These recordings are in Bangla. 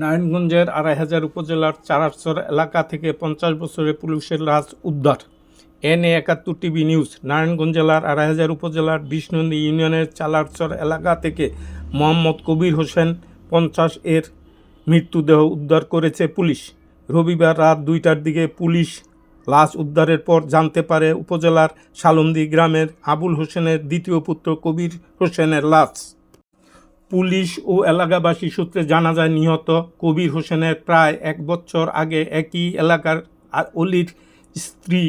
নারায়ণগঞ্জের আড়াই হাজার উপজেলার চারারচর এলাকা থেকে পঞ্চাশ বছরের পুলিশের লাশ উদ্ধার। এন একাত্তর টিভি নিউজ, নারায়ণগঞ্জ জেলার আড়াই হাজার উপজেলার বিষ্ণুন্দী ইউনিয়নের চালারচর এলাকা থেকে মোহাম্মদ কবির হোসেন পঞ্চাশ এর মৃত্যুদেহ উদ্ধার করেছে পুলিশ। রবিবার রাত দুইটার দিকে পুলিশ লাশ উদ্ধারের পর জানতে পারে উপজেলার সালন্দি গ্রামের আবুল হোসেনের দ্বিতীয় পুত্র কবির হোসেনের লাশ। পুলিশ ও এলাকাবাসী সূত্রে জানা যায়, নিহত কবির হোসেনের প্রায় এক বছর আগে একই এলাকার অলির স্ত্রী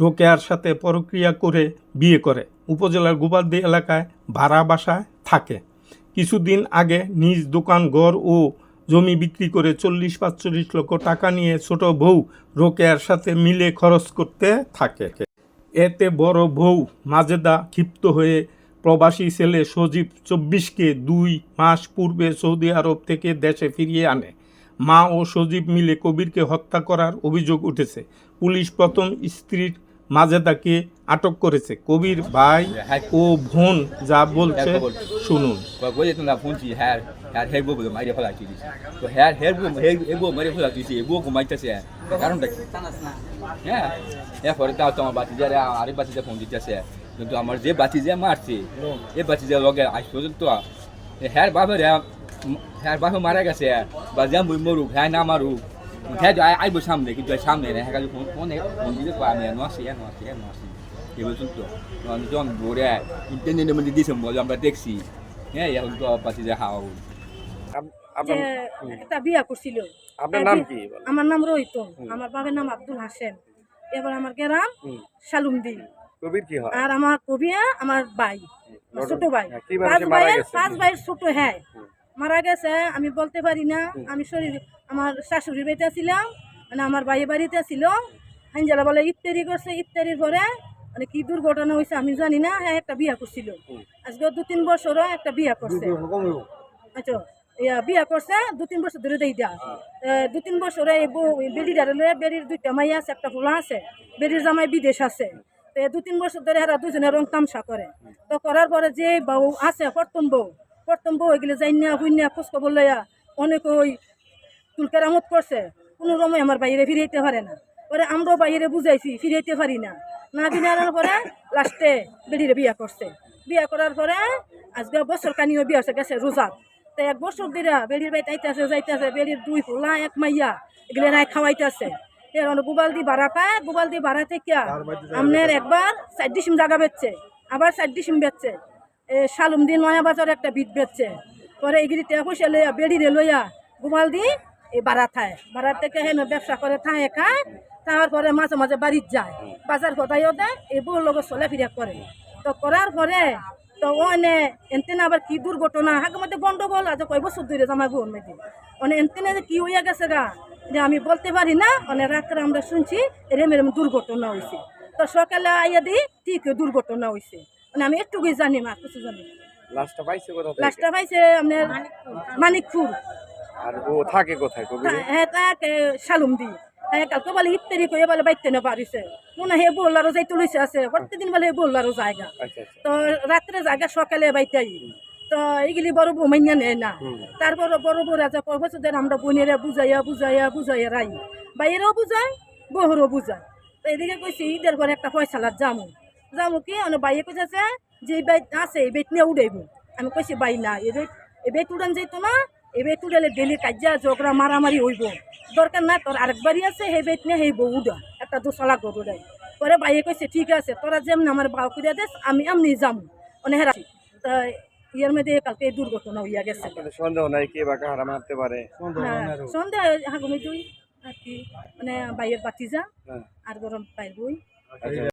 রোকেয়ার সাথে পরক্রিয়া করে বিয়ে করে। উপজেলার গোপালদি এলাকায় ভাড়া বাসায় থাকে। কিছুদিন আগে নিজ দোকান, ঘর ও জমি বিক্রি করে চল্লিশ পাঁচচল্লিশ লক্ষ টাকা নিয়ে ছোট বউ রোকেয়ার সাথে মিলে খরচ করতে থাকে। এতে বড় বউ মাজেদা ক্ষিপ্ত হয়ে প্রবাসী ছেলে সজীব চব্বিশকে দুই মাস পূর্বে সৌদি আরব থেকে দেশে ফিরিয়ে আনে। মা ও সজীব মিলে কবিরকে হত্যা করার অভিযোগ উঠেছে। পুলিশ প্রথম স্ত্রীর মাজেদাকে আটক করেছে। কবির ভাই ও বোন যা বলছে, শুনুন। কারণটা কি হ্যাঁ এরপরে তাও তোমার বাতিজারে আরেক বাতিজা ফোন কিন্তু আমার যে বাতি যে মারছে এ বাতি যে লগে আজ পর্যন্ত হ্যাঁ বাবা রে হ্যাঁ বাবা মারা গেছে বা যে মুই মরুক হ্যাঁ না মারুক হ্যাঁ আইব সামনে কিন্তু সামনে না হ্যাঁ ফোন ফোনে ফোন দিতে পারি আমি আসি এনো আসি এনো আসি এ পর্যন্ত। যখন ভোরে ইন্টারনেটের মধ্যে দিয়েছে বলে আমরা দেখছি হ্যাঁ এখন তো বাতি যে হাওয়া একটা বিয়া করছিল। আপনার নাম কি আমার নাম রহিত। আমার বাবার নাম আব্দুল হাসেন এবার আমার গ্রাম হুম। কবির কি হয়? আর আমার কবিয়া আমার ভাই ছোট ভাই। হ্যাঁ, পাঁচ ভাইয়ের পাঁচ ভাইয়ের ছোট হ্যাঁ। মারা গেছে আমি বলতে পারি না। আমি শরীর আমার শাশুড়ি বাড়িতে ছিলাম মানে আমার ভাইয়ের বাড়িতে ছিল। হাঞ্জালা বলে ইফতারি করছে ইফতারির পরে মানে কি দুর্ঘটনা হয়েছে আমি জানি না। হ্যাঁ একটা বিয়া করছিল। আজকে দু তিন বছরও একটা বিয়া করছে। আচ্ছা ইয়া বিয়া করছে দু তিন বছর ধরে দেই দিয়া। দু তিন বছরে এই বউ বেডিটারে লয়ে বেডির দুইটা মাইয়া আছে একটা ফুলা আছে। বেডির জামাই বিদেশ আছে। তো দু তিন বছর ধরে এরা দুজনে রং তামসা করে। তো করার পরে যে বউ আছে প্রথম বউ প্রথম বউ এগুলো যাইনা হুইনা খোঁজ খবর লইয়া অনেক ওই তুলকেরামত করছে। কোনো রমে আমার বাইরে ফিরাইতে পারে না। পরে আমরাও বাইরে বুঝাইছি, ফিরাইতে পারি না। না ফিরানোর পরে লাস্টে বেডিরে বিয়া করছে। বিয়া করার পরে আজকে বছর কানিও বিয়া হচ্ছে গেছে রোজাত তো এক বছর দিরা বেড়ির বাড়িতে আইতেছে, যাইতেছে, বেড়ির দুই ফুলা এক মাইয়া, এগুলো রায় খাওয়াইতেছে। এর অনেক গোবাল দি ভাড়া পায় গোবাল দি ভাড়া থেকে আপনার একবার চার ডিসিম জায়গা বেচছে আবার সাইড ডিসিম বেচছে। এ শালুম দি নয়া বাজার একটা বিট বেচছে। পরে এগুলি টেয়া পয়সা লইয়া বেড়িরে লইয়া গোবাল দি এই বাড়া থায়। বাড়া থেকে হেন ব্যবসা করে থায় খায় তারপরে মাঝে মাঝে বাড়ির যায়। বাজার কোথায়ও দেয় এই বউর লোক চলে ফিরে করে। তো করার পরে তো ওনে এনতেন আবার কি দুর্ঘটনা? হাগে মধ্যে গন্ডগোল আছে কয় বছর ধরে জামাই বোন মেয়েদি মানে এনতেনে যে কি হইয়া গেছে গা? যে আমি বলতে পারি না অনেক রাত্রে আমরা শুনছি এরম এরম দুর্ঘটনা হয়েছে তো সকালে আইয়া দিই ঠিক দুর্ঘটনা হয়েছে মানে আমি একটুকুই জানি আর কিছু জানি। না। লাশটা পাইছে কোথা থেকে? লাস্টটা পাইছে আপনার মানিকপুর। আর ও থাকে কোথায় হ্যাঁ তাকে হ্যাঁ কালকে বলে ইফতারি করে বলে বাইতে না পারিছে। মনে হয় বললারও আছে। প্রত্যেকদিন বলে বললারও জায়গা আচ্ছা আচ্ছা। তো রাত্রে জায়গা সকালে বাইতে তো এইগুলি বড় বউ মাইনা নেয় না। তারপর বড় বউ রাজা কর্মচারীদের আমরা বোনেরা বুঝাইয়া বুঝাইয়া বুঝাইয়া রাই। বাইরেও বুঝাই বহুরও বুঝাই তো এদিকে কইছি ঈদের পরে একটা পয়সালার জামু। জামু কি? অনেক বাইয়ে কইছে যে এই বাইত আছে এই বেত নিয়ে উড়াইব। আমি কইছি বাই না এই বেত এই বেত উড়ান যাইতো না এই বেত উড়ালে ডেলি কাজিয়া ঝগড়া মারামারি হইব। দরকার না তোর আরেক বাড়ি আছে সেই বেট নিয়ে সেই বউ উড়া। একটা দোসলা গরু উড়াই পরে বাইয়ে কইছে ঠিক আছে তোরা যেমন আমার বাউ করিয়া দেস আমি এমনি যামু। অনেক হেরা তা ইয়ার মধ্যে কালকে এই দুর্ঘটনা হইয়া গেছে। সন্দেহ নাই কে বা কাহারা মারতে পারে? সন্দেহ সন্ধ্যা হাগুমি দুই আর কি মানে বাইয়ের বাতি যা হ্যাঁ। আর গরম বই। আচ্ছা।